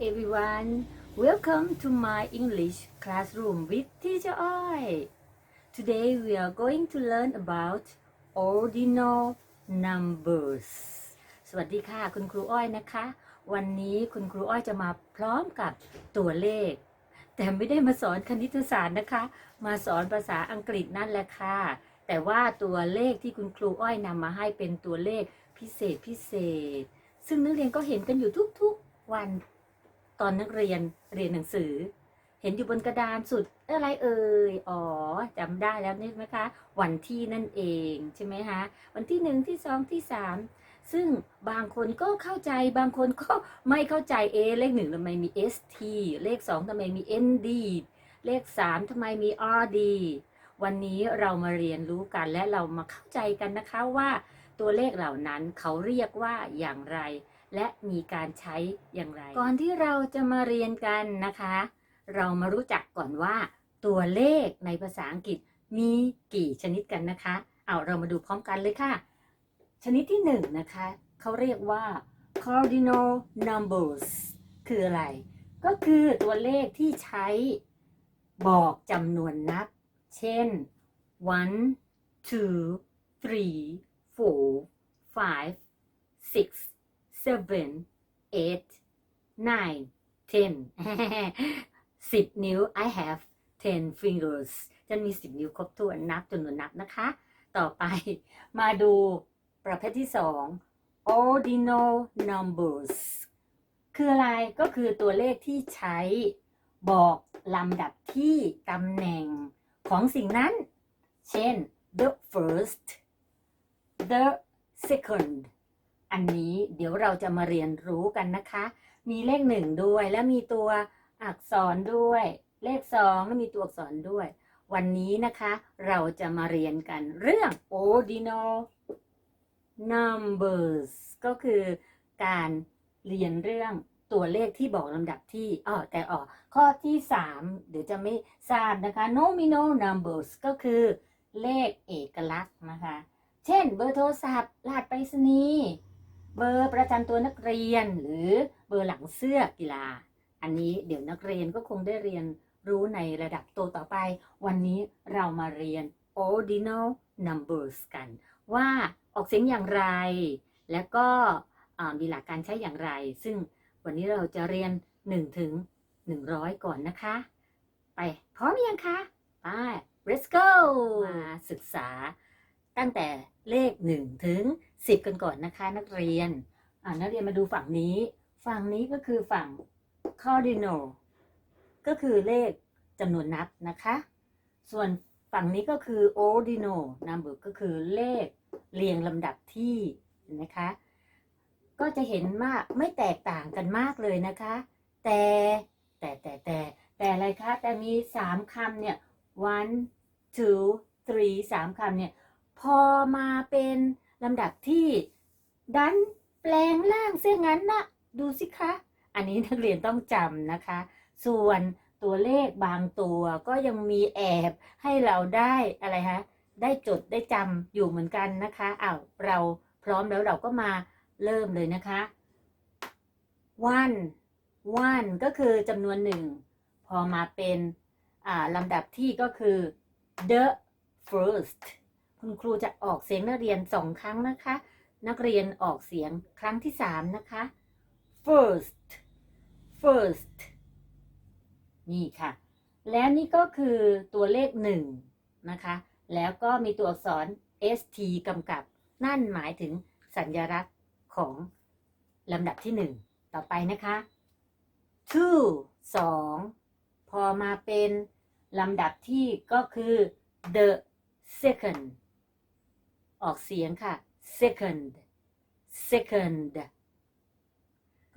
Everyone, welcome to my English classroom with Teacher Oi. Today we are going to learn about ordinal numbers. สวัสดีค่ะ คุณครูอ้อยนะคะ วันนี้คุณครูอ้อยจะมาพร้อมกับตัวเลข แต่ไม่ได้มาสอนคณิตศาสตร์นะคะ มาสอนภาษาอังกฤษนั่นแหละค่ะ แต่ว่าตัวเลขที่คุณครูอ้อยนำมาให้เป็นตัวเลขพิเศษพิเศษ ซึ่งนักเรียนก็เห็นกันอยู่ทุกๆวัน ตอนนักเรียนเรียนหนังสือ เห็นอยู่บนกระดานสุดอะไรเอ่ยอ๋อจำได้แล้วนี่ไหมคะ วันที่นั่นเองใช่ไหมคะวันที่หนึ่งที่สองที่สามซึ่งบางคนก็เข้าใจบางคนก็ไม่เข้าใจเอเลขหนึ่งทำไมมี st เลขสองทำไมมี nd เลขสามทำไมมี rd วันนี้เรามาเรียนรู้กันและเรามาเข้าใจกันนะคะว่า ตัวเลขเหล่านั้นเขาเรียกว่าอย่างไร และมีการใช้อย่างไร ก่อนที่เราจะมาเรียนกันนะคะ เรามารู้จักก่อนว่า ตัวเลขในภาษาอังกฤษมีกี่ชนิดกันนะคะ เอาเรามาดูพร้อมกันเลยค่ะ ชนิดที่หนึ่งนะคะเขาเรียกว่า cardinal numbers คืออะไร ก็คือตัวเลขที่ใช้บอกจำนวนนับ เช่น one two three four five six seven eight nine ten สิบนิ้ว I have ten fingers ฉันมีสิบนิ้วครบถ้วนนับจำนวนนับนะคะ ต่อไปมาดูประเภทที่สอง ordinal numbers คืออะไรก็คือตัวเลขที่ใช้บอกลำดับที่ตำแหน่งของสิ่งนั้น เช่น the first the second อันนี้เดี๋ยวเราจะมาเรียนรู้กันนะคะ มีเลขหนึ่งด้วยและมีตัวอักษรด้วย เลขสองและมีตัวอักษรด้วย วันนี้นะคะ เราจะมาเรียนกันเรื่อง ordinal numbers ก็คือการเรียนเรื่องตัวเลขที่บอกลำดับที่อ๋อแต่อ๋อข้อที่ 3 เดี๋ยวจะไม่ทราบนะคะ nominal numbers ก็คือเลขเอกลักษณ์นะคะ เช่นเบอร์โทรศัพท์รหัสไปรษณีย์ เบอร์ประจำตัวนักเรียนหรือเบอร์หลังเสื้อกีฬา อันนี้เดี๋ยวนักเรียนก็คงได้เรียนรู้ในระดับโตต่อไป วันนี้เรามาเรียน ordinal numbers กัน ว่าออกเสียงอย่างไร และก็มีหลักการใช้อย่างไร ซึ่งวันนี้เราจะเรียน 1 ถึง 100 ก่อนนะคะ ไปพร้อมยังคะ ไป let's go มาศึกษา ตั้งแต่เลข 1 ถึง 10 กันก่อนนะคะ นักเรียนอ่นักเรียนมาดูฝั่งนี้ ฝั่งนี้ก็คือฝั่ง cardinal ก็คือเลขจำนวนนับนะคะ ส่วนฝั่งนี้ก็คือ ordinal number ก็คือเลขเรียงลำดับที่เห็นไหมคะ ก็จะเห็นมากไม่แตกต่างกันมากเลยนะคะ แต่แต่แต่แต่แต่อะไรคะ แต่มีสามคำเนี่ย one two three สามคำเนี่ย พอมาเป็นลำดับที่ดันแปลงร่างเสียงั้นนะดูสิคะ อันนี้นักเรียนต้องจำนะคะ ส่วนตัวเลขบางตัวก็ยังมีแอบให้เราได้อะไรคะได้จดได้จำอยู่เหมือนกันนะคะอ้าวเราพร้อมแล้วเราก็มาเริ่มเลยนะคะ one one ก็คือจำนวนหนึ่ง พอมาเป็นอ่าลำดับที่ก็คือ the first คุณครูจะออกเสียงนักเรียนสองครั้งนะคะ นักเรียนออกเสียงครั้งที่สามนะคะ first first นี่ค่ะ และนี่ก็คือตัวเลขหนึ่งนะคะ แล้วก็มีตัวอักษร st กำกับ นั่นหมายถึงสัญลักษณ์ของลำดับที่หนึ่งต่อไปนะคะ two สองพอมาเป็นลำดับที่ก็คือ the second ออกเสียงค่ะ second second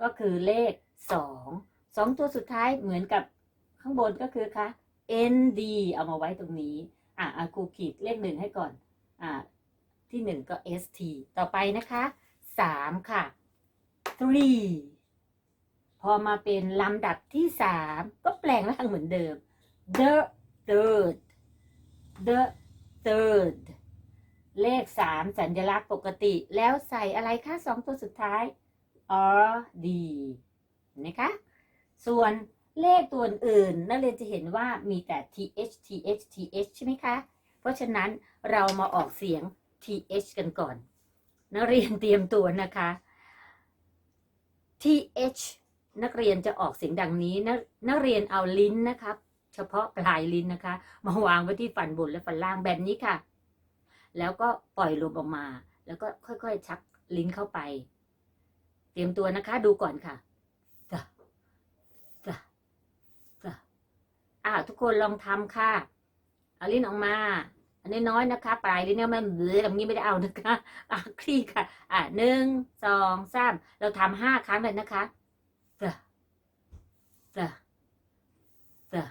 ก็คือเลขสองสองตัวสุดท้ายเหมือนกับข้างบนก็คือค่ะ nd เอามาไว้ตรงนี้ อะครูขีดเลขหนึ่งให้ก่อน อ่าที่หนึ่งก็ st ต่อไปนะคะสามค่ะ three พอมาเป็นลำดับที่สามก็แปลงร่างเหมือนเดิม the third the third เลขสามสัญลักษณ์ปกติ แล้วใส่อะไรคะสองตัวสุดท้าย r d เห็นไหมคะส่วนเลขตัวอื่นนักเรียนจะเห็นว่ามีแต่ th th th ใช่ไหมคะ เพราะฉะนั้นเรามาออกเสียง th กันก่อน นักเรียนเตรียมตัวนะคะ th นักเรียนจะออกเสียงดังนี้นนักเรียนเอาลิ้นนะครับเฉพาะปลายลิ้นนะคะ มาวางไว้ที่ฟันบนและฟันล่างแบบนี้ค่ะ แล้วก็ปล่อยลมออกมา แล้วก็ค่อยๆ ชักลิ้นเข้าไป เตรียมตัวนะคะ ดูก่อนค่ะสะสะสะอ่าทุกคนลองทำค่ะ เอาลิ้นออกมา อันนี้น้อยนะคะ ปลายลิ้นเนี่ยมันเบลอแบบนี้ไม่ได้เอานะคะอะคลี่ค่ะ อะหนึ่งสองสามเราทำห้าครั้งเลยนะคะสะสะสะ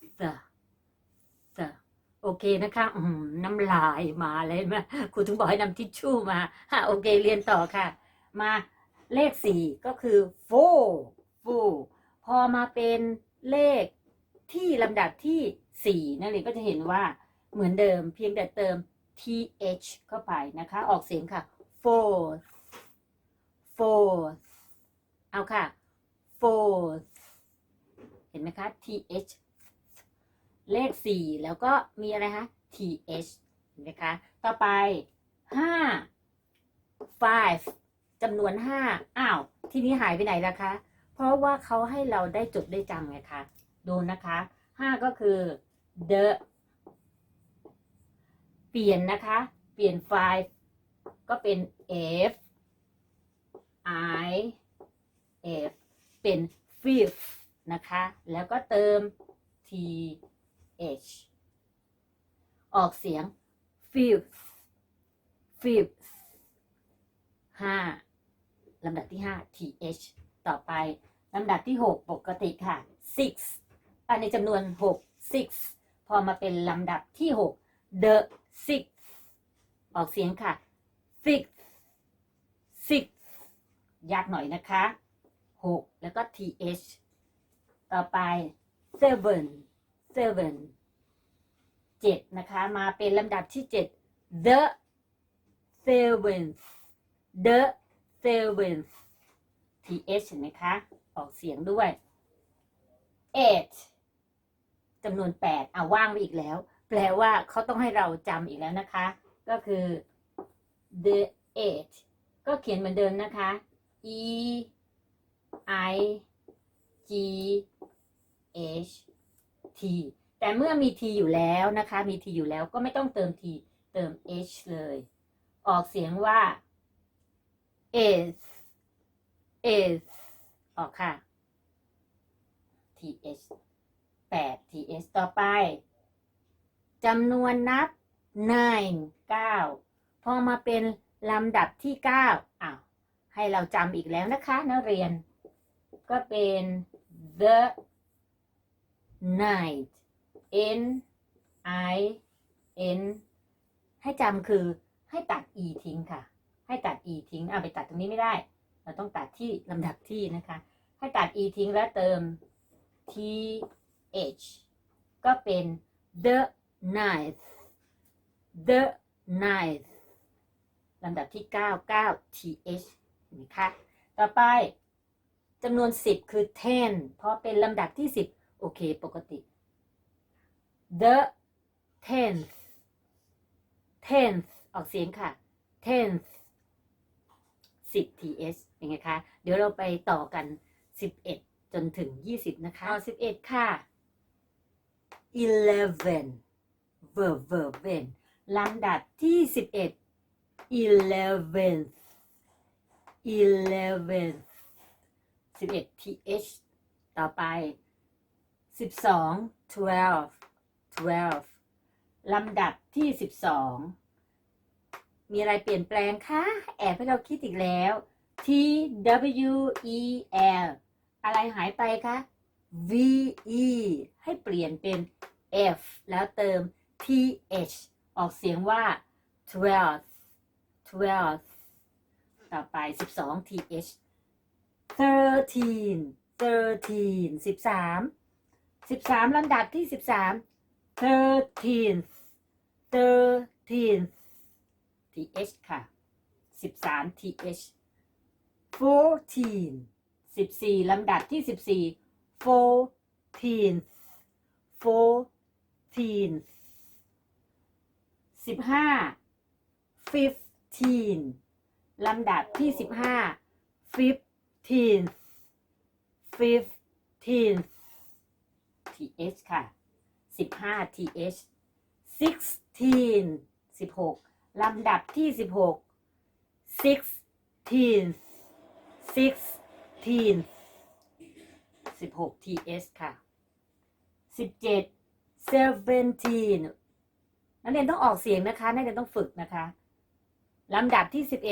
สะสะ โอเคนะคะ อืมน้ำลายมาเลยไหมครูถึงบอกให้นำทิชชู่มาฮะโอเคเรียนต่อค่ะ มาเลขสี่ก็คือ four four พอมาเป็นเลขที่ลำดับที่สี่นักเรียนก็จะเห็นว่าเหมือนเดิมเพียงแต่เติม th เข้าไปนะคะ ออกเสียงค่ะ fourth fourth เอาค่ะ fourth เห็นไหมคะ th เลขสี่แล้วก็มีอะไรคะ th เห็นไหมคะ ต่อไปห้า five จำนวนห้าอ้าว ทีนี้หายไปไหนล่ะคะ เพราะว่าเขาให้เราได้จดได้จำไงคะ ดูนะคะห้าก็คือ the เปลี่ยนนะคะ เปลี่ยน five ก็เป็น f i f เป็น fifth นะคะ แล้วก็เติม t h ออกเสียง fifth fifth ห้าลำดับที่ห้า th ต่อไปลำดับที่หกปกติค่ะ six อันในจำนวนหก six พอมาเป็นลำดับที่หก the sixth ออกเสียงค่ะ sixth sixth ยากหน่อยนะคะหกแล้วก็ th ต่อไป seven seven เจ็ดนะคะ มาเป็นลำดับที่เจ็ด the seventh the seventh th เห็นไหมคะ ออกเสียงด้วย eight จำนวนแปดเอาว่างไปอีกแล้ว แปลว่าเขาต้องให้เราจำอีกแล้วนะคะ ก็คือ the eight ก็เขียนเหมือนเดิมนะคะ e i g h t แต่เมื่อมี t อยู่แล้วนะคะ มี t อยู่แล้วก็ไม่ต้องเติม t เติม h เลย ออกเสียงว่า is is ออกค่ะ th แปด th ต่อไปจำนวนนับ nine เก้าพอมาเป็นลำดับที่เก้าอ้าวให้เราจำอีกแล้วนะคะนักเรียน ก็เป็น the night n i n ให้จำคือให้ตัด e ทิ้งค่ะ ให้ตัด e ทิ้งเอาไปตัดตรงนี้ไม่ได้ เราต้องตัดที่ลำดับที่นะคะ ให้ตัด e ทิ้งแล้วเติม t h ก็เป็น the ninth the ninth ลำดับที่ 9 9 th เห็นไหมคะ ต่อไปจำนวน 10 คือ10เพราะเป็นลำดับที่ 10 โอเค ปกติ the tenth tenth ออกเสียงค่ะ tenth 10 th ยังไงคะ เดี๋ยวเราไปต่อกัน11จนถึง20นะคะเอา11ค่ะ eleven verb verb when ลำดับที่11 eleventh eleventh 11 th ต่อไป 12 twelve twelve ลำดับที่12มีอะไรเปลี่ยนแปลงคะ แอบให้เราคิดอีกแล้ว t w e l อะไรหายไปคะ v e ให้เปลี่ยนเป็น f แล้วเติม t h ออกเสียงว่า twelve twelve ต่อไป12 th thirteen thirteen 13 13ลำดับที่13 thirteenth thirteenth th ค่ะ13 th fourteen สิบสี่ลำดับที่สิบสี่ fourteen fourteen สิบห้า fifteen ลำดับที่สิบห้า fifteenth fifteenth th ค่ะสิบห้า th sixteen สิบหกลำดับที่สิบหก sixteenth sixteenth สิบหก th ค่ะสิบเจ็ด seventeen นักเรียนต้องออกเสียงนะคะ นักเรียนต้องฝึกนะคะ ลำดับที่สิบเ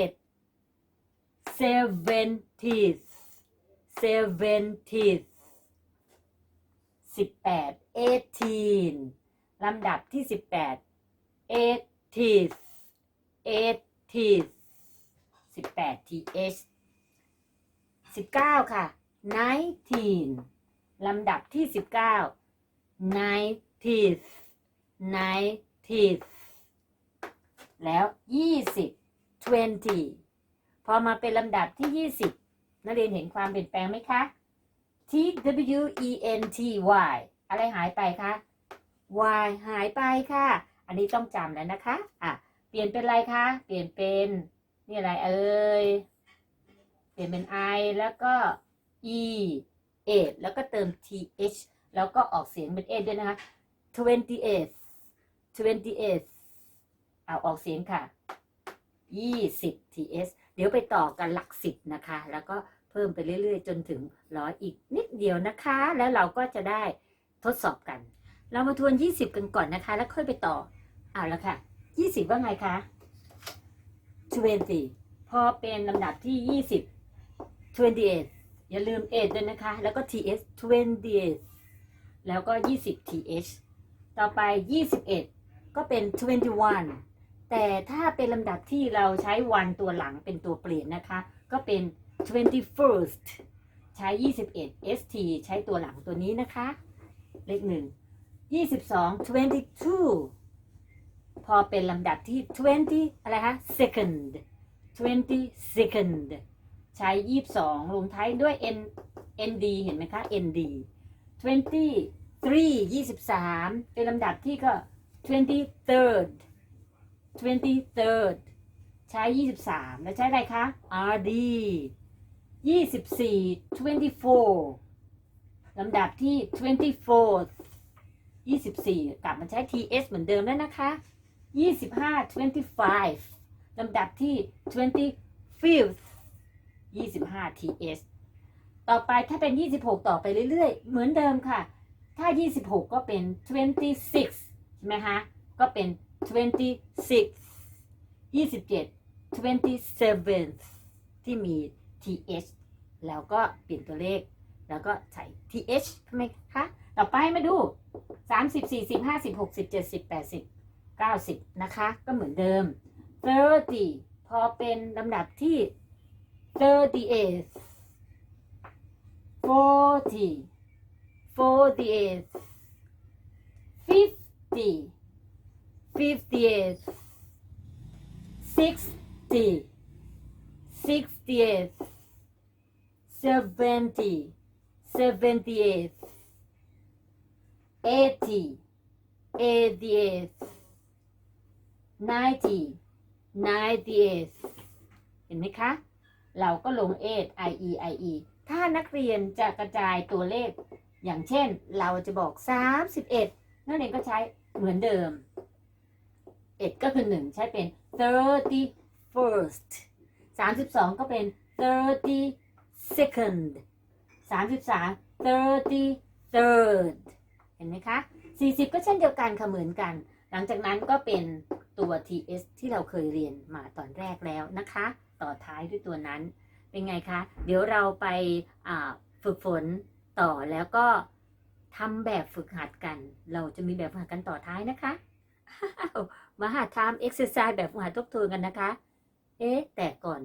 18 18ลำดับที่ 18 80 80 18 th 19 ค่ะ 19 ลำดับที่ 19 90 90 แล้ว 20 20 พอมาเป็นลำดับที่ 20 นักเรียนเห็นความเปลี่ยนแปลงไหมคะ t w e n t y อะไรหายไปคะ y หายไปค่ะ อันนี้ต้องจำแล้วนะคะ อะ เปลี่ยนเป็นอะไรคะ เปลี่ยนเป็น นี่อะไรเอ่ย เปลี่ยนเป็น i แล้วก็ e 8แล้วก็เติม th แล้วก็ออกเสียงเป็น8ด้วยนะคะ28 28เอาออกเสียงค่ะ20 th เดี๋ยวไปต่อกันหลักสิบนะคะ แล้วก็ พิ่มไปเรื่อยๆ จนถึงร้อยอีกนิดเดียวนะคะ แล้วเราก็จะได้ทดสอบกัน เรามาทวน 20 กันก่อนนะคะ แล้วค่อยไปต่อเอาละค่ะ 20 ว่าไงคะ20พอเป็นลำดับที่ 20 28อย่าลืม 8 ด้วยนะคะ แล้วก็ th 28แล้วก็ 20 th ต่อไป 21 ก็เป็น 21 แต่ถ้าเป็นลำดับที่เราใช้วันตัวหลังเป็นตัวเปลี่ยนนะคะ ก็เป็น 21st ใช้ 21 st ใช้ตัวหลังตัวนี้นะคะ เลขหนึ่ง22 22 พอเป็นลำดับที่ 20 อะไรคะ second 20 second ใช้ 22 ลงท้ายด้วย n nd เห็นไหมคะ nd 23 23 เป็นลำดับที่ก็ 23rd 23rd ใช้ 23 แล้วใช้อะไรคะ rd 24 24ลำดับที่ 24th 24กลับมาใช้ ts เหมือนเดิมแล้วนะคะ25 25ลำดับที่ 25th 25 ts ต่อไปถ้าเป็น26ต่อไปเรื่อยๆ เหมือนเดิมค่ะ ถ้า26ก็เป็น26ใช่ไหมคะ ก็เป็น26 27 27ที่มี th แล้วก็เปลี่ยนตัวเลข แล้วก็ใส่ th ใช่ไหมคะ ต่อไปมาดู 30 40 50 60 70 80 90 นะคะ ก็เหมือนเดิม 30 พอเป็นลำดับที่ 38 40 48 50 58 60 68 seventy, seventieth, eighty, eightieth, ninety, ninetieth เห็นไหมคะ เราก็ลง eight i e i e ถ้านักเรียนจะกระจายตัวเลข อย่างเช่น เราจะบอกสามสิบเอ็ดนักเรียนก็ใช้เหมือนเดิมเอ็ดก็คือหนึ่งใช้เป็น thirty first สามสิบสองก็เป็น thirty 32nd 33 33rd เห็นไหมคะ40ก็เช่นเดียวกันค่ะเหมือนกัน หลังจากนั้นก็เป็นตัว ts ที่เราเคยเรียนมาตอนแรกแล้วนะคะ ต่อท้ายด้วยตัวนั้น เป็นไงคะ เดี๋ยวเราไปฝึกฝนต่อแล้วก็ทำแบบฝึกหัดกัน เราจะมีแบบฝึกหัดกันต่อท้ายนะคะมาหาทำเอ็กซ์ไซส์แบบฝึกหัดทบทวนกันนะคะ เอ๊ะแต่ก่อน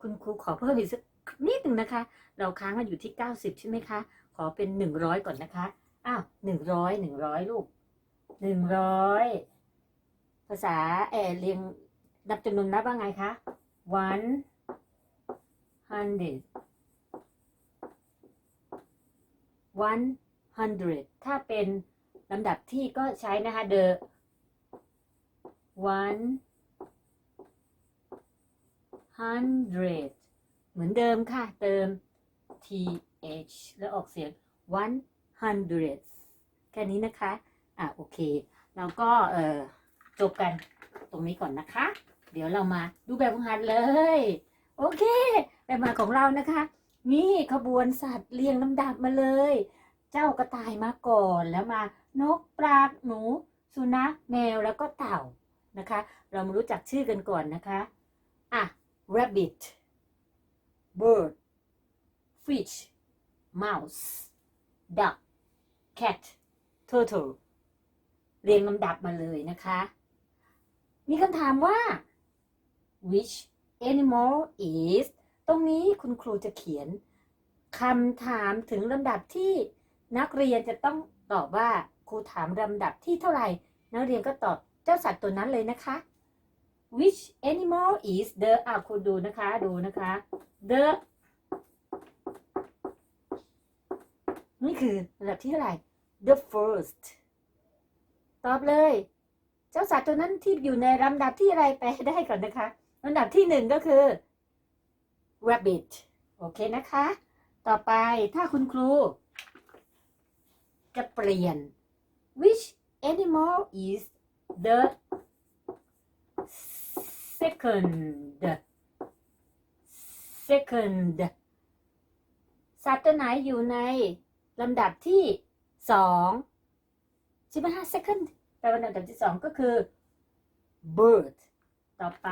คุณครูขอเพิ่มอีกสัก นิดหนึ่งนะคะ เราค้างกันอยู่ที่ 90 ใช่ไหมคะ ขอเป็น 100 ก่อนนะคะ อ้าว 100 100 ลูก 100 ภาษาเออเรียงนับจำนวนนับว่าไงคะ one hundred one hundred ถ้าเป็นลำดับที่ก็ใช้นะคะ the one hundred เหมือนเดิมค่ะ เติม th แล้วออกเสียง one hundred แค่นี้นะคะ อะโอเค เราก็เออจบกันตรงนี้ก่อนนะคะ เดี๋ยวเรามาดูแบบฝึกหัดเลย โอเค แบบมาของเรานะคะ นี่ขบวนสัตว์เรียงลำดับมาเลย เจ้ากระต่ายมาก่อนแล้วมานกปลาหนู สุนัขแมวแล้วก็เต่านะคะ เรามารู้จักชื่อกันก่อนนะคะ อะ rabbit bird fish mouse duck cat turtle เรียงลำดับมาเลยนะคะ มีคำถามว่า which animal is ตรงนี้คุณครูจะเขียนคำถามถึงลำดับที่นักเรียนจะต้องตอบว่าครูถามลำดับที่เท่าไหร่ นักเรียนก็ตอบเจ้าสัตว์ตัวนั้นเลยนะคะ which animal is the อะคุณดูนะคะดูนะคะ the นี่คือลำดับที่เท่าไหร่ the first ตอบเลย เจ้าสัตว์ตัวนั้นที่อยู่ในลำดับที่อะไรไปได้ก่อนนะคะลำดับที่หนึ่งก็คือ rabbit โอเคนะคะ ต่อไปถ้าคุณครู จะเปลี่ยน which animal is the second second สัตว์ตัวไหนอยู่ในลำดับที่สองใช่ไหมฮะ second แปลว่าลำดับที่สองก็คือ bird ต่อไป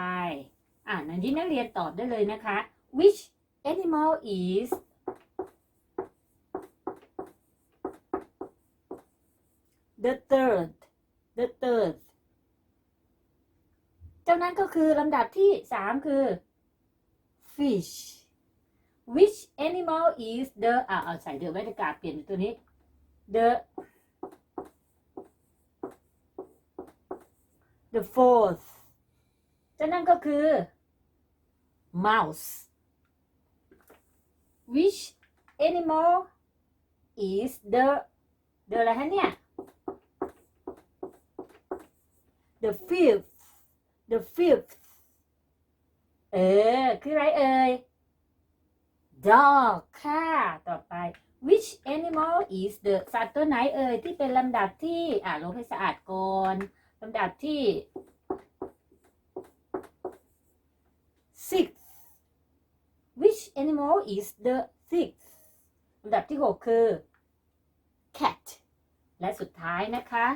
อ่านันนี้นักเรียนตอบได้เลยนะคะ which animal is the third the third เจ้านั้นก็คือลำดับที่สามคือ fish which animal is the อ่าเอาใส่เดือไว้ในกาเปลี่ยนตัวนี้ the the fourth เจ้านั่นก็คือ mouse which animal is the the อะไรฮะเนี่ย the fifth the fifth เออ คืออะไรเอ่ย dog ค่ะ ต่อไป which animal is the สัตว์ตัวไหนเอ่ย ที่เป็นลำดับที่ อ่าลงให้สะอาดก่อนลำดับที่ sixth which animal is the sixth ลำดับที่หกคือ cat และสุดท้ายนะคะ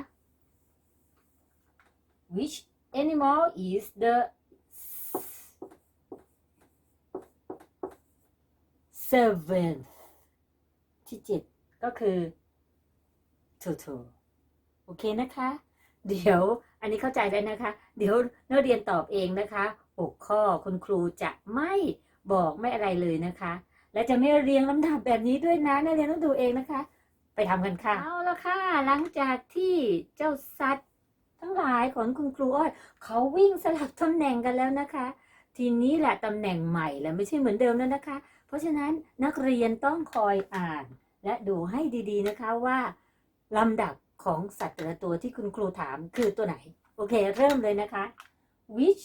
which animal is the seventh ที่เจ็ดก็คือ turtle โอเคนะคะ เดี๋ยวอันนี้เข้าใจได้นะคะ เดี๋ยวนักเรียนตอบเองนะคะหกข้อคุณครูจะไม่บอกไม่อะไรเลยนะคะ และจะไม่เรียงลำดับแบบนี้ด้วยนะนักเรียนต้องดูเองนะคะ ไปทำกันค่ะ เอาละค่ะ หลังจากที่เจ้าสัตว ทั้งหลายของคุณครูอ้อยเขาวิ่งสลับตำแหน่งกันแล้วนะคะ ทีนี้แหละตำแหน่งใหม่แล้วไม่ใช่เหมือนเดิมแล้วนะคะ เพราะฉะนั้นนักเรียนต้องคอยอ่าน และดูให้ดีๆนะคะว่าลำดับของสัตว์แต่ละตัวที่คุณครูถามคือตัวไหน โอเค เริ่มเลยนะคะ which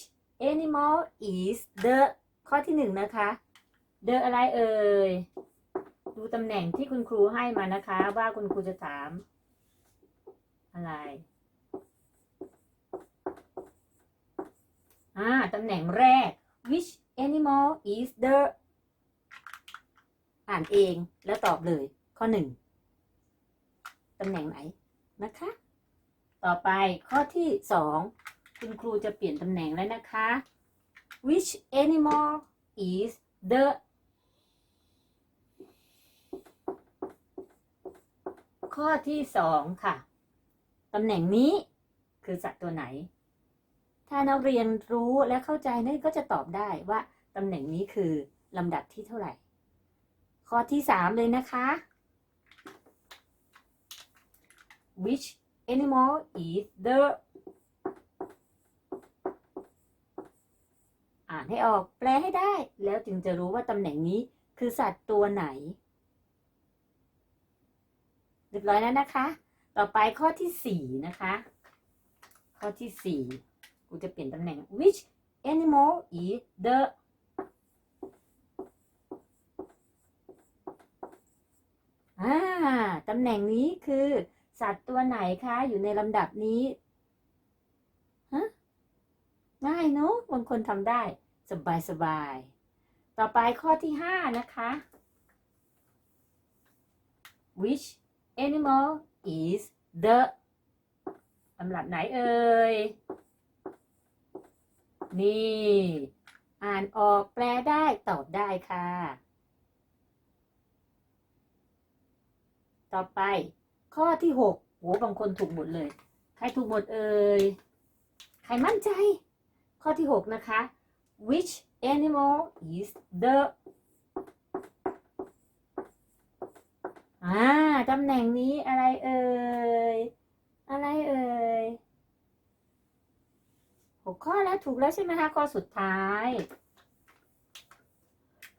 animal is the ข้อที่หนึ่งนะคะ the อะไรเอ่ย ดูตำแหน่งที่คุณครูให้มานะคะ ว่าคุณครูจะถาม อะไร อ่าตำแหน่งแรก which animal is the อ่านเองแล้วตอบเลย ข้อหนึ่งตำแหน่งไหนนะคะ ต่อไปข้อที่สองคุณครูจะเปลี่ยนตำแหน่งแล้วนะคะ which animal is the ข้อที่สองค่ะ ตำแหน่งนี้คือสัตว์ตัวไหน ถ้านักเรียนรู้และเข้าใจนั่นก็จะตอบได้ว่าตำแหน่งนี้คือลำดับที่เท่าไหร่ ข้อที่สามเลยนะคะ which animal is the อ่านให้ออกแปลให้ได้ แล้วจึงจะรู้ว่าตำแหน่งนี้คือสัตว์ตัวไหนเรียบร้อยแล้วนะคะ ต่อไปข้อที่สี่นะคะ ข้อที่สี่ กูจะเปลี่ยนตำแหน่ง which animal is the อ่าตำแหน่งนี้คือ สัตว์ตัวไหนคะ อยู่ในลำดับนี้ฮะง่ายเนอะบางคนทำได้ สบายสบาย ต่อไปข้อที่ห้านะคะ which animal is the ลำดับไหนเอ่ย นี่ อ่านออกแปลได้ตอบได้ค่ะ ต่อไป ข้อที่หกโหบางคนถูกหมดเลย ใครถูกหมดเอ่ย ใครมั่นใจ ข้อที่หกนะคะ which animal is the อ่าตำแหน่งนี้อะไรเอ่ย อะไรเอ่ย หกข้อแล้วถูกแล้วใช่ไหมคะ ข้อสุดท้าย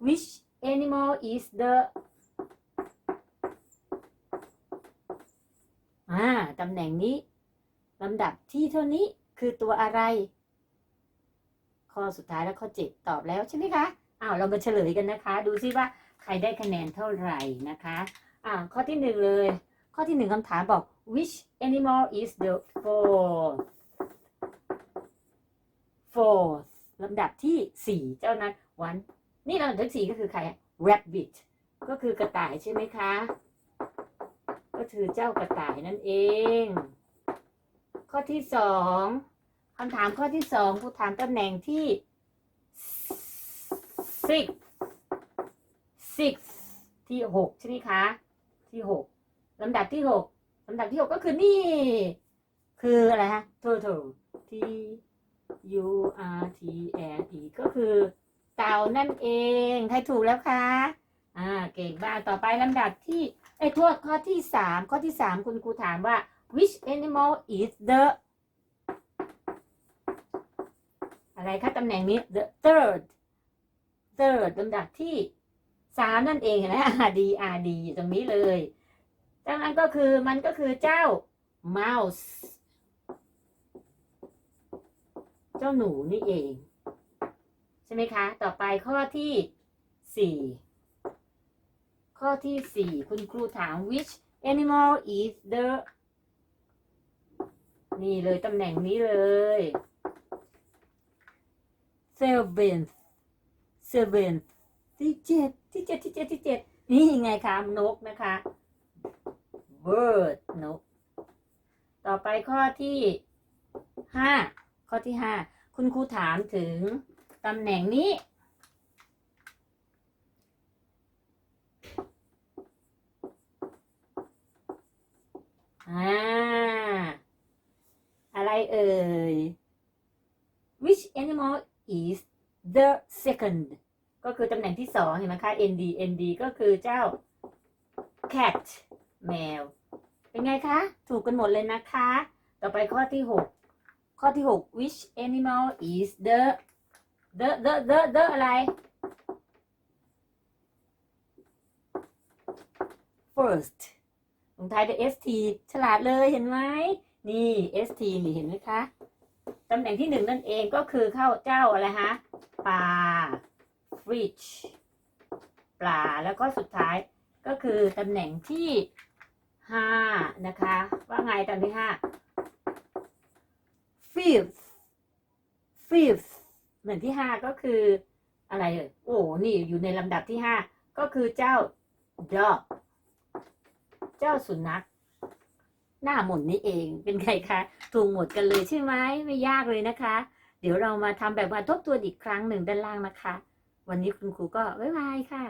which animal is the อ่าตำแหน่งนี้ลำดับที่เท่านี้คือตัวอะไร ข้อสุดท้ายและข้อเจ็ดตอบแล้วใช่ไหมคะอ้าวเรามาเฉลยกันนะคะ ดูซิว่าใครได้คะแนนเท่าไหร่นะคะอ่าข้อที่หนึ่งเลย ข้อที่หนึ่งคำถามบอก which animal is the fourth fourth ลำดับที่สี่เจ้านั้นวันนี่ลำดับที่สี่ก็คือใคร rabbit ก็คือกระต่ายใช่ไหมคะ ก็คือเจ้ากระต่ายนั่นเอง ข้อที่สองคำถามข้อที่สองผู้ถามตำแหน่งที่ six six ที่หกใช่ไหมคะ ที่หกลำดับที่หกลำดับที่หกก็คือนี่ คืออะไรฮะ total T U R T N E ก็คือเต่านั่นเองใครถูกแล้วคะ อ่า เก่งมาก ต่อไปลำดับที่ไอ้ยโทษข้อที่สามข้อที่สามคุณครูถามว่า which animal is the อะไรคะตำแหน่งนี้ the third third ลำดับที่สามนั่นเองนะ R D R D อยู่ตรงนี้เลย ดังนั้นก็คือมันก็คือเจ้า mouse เจ้าหนูนี่เอง ใช่ไหมคะ ต่อไปข้อที่สี่ข้อที่สี่คุณครูถาม which animal is the นี่เลยตำแหน่งนี้เลย seventh seventh ที่เจ็ดที่เจ็ดที่เจ็ดที่เจ็ดนี่ยังไงคะนกนะคะ bird นก ต่อไปข้อที่ห้า ข้อที่ห้าคุณครูถามถึงตำแหน่งนี้ อ่า อะไรเอ่ย which animal is the second ก็คือตำแหน่งที่สองเห็นไหมคะ nd nd ก็คือเจ้า cat แมว เป็นไงคะ ถูกกันหมดเลยนะคะ ต่อไปข้อที่หก ข้อที่หก which animal is the the the the the อะไร first ลงท้ายด้วย st ฉลาดเลยเห็นไหมนี่ st นี่เห็นไหมคะตำแหน่งที่หนึ่งนั่นเองก็คือเข้าเจ้าอะไรฮะปลา fish ปลาแล้วก็สุดท้ายก็คือตำแหน่งที่ห้านะคะ ว่าไงตำแหน่งที่ห้า fifth fifth ตำแหน่งที่ห้าก็คืออะไรเอ่ยโอ้นี่อยู่ในลำดับที่ห้าก็คือเจ้า dog เจ้าสุนัขหน้าหมุนนี่เองเป็นไงคะถูกหมดกันเลยใช่ไหมไม่ยากเลยนะคะ เดี๋ยวเรามาทำแบบมาทบทวนอีกครั้งหนึ่งด้านล่างนะคะ วันนี้คุณครูก็บ๊ายบายค่ะ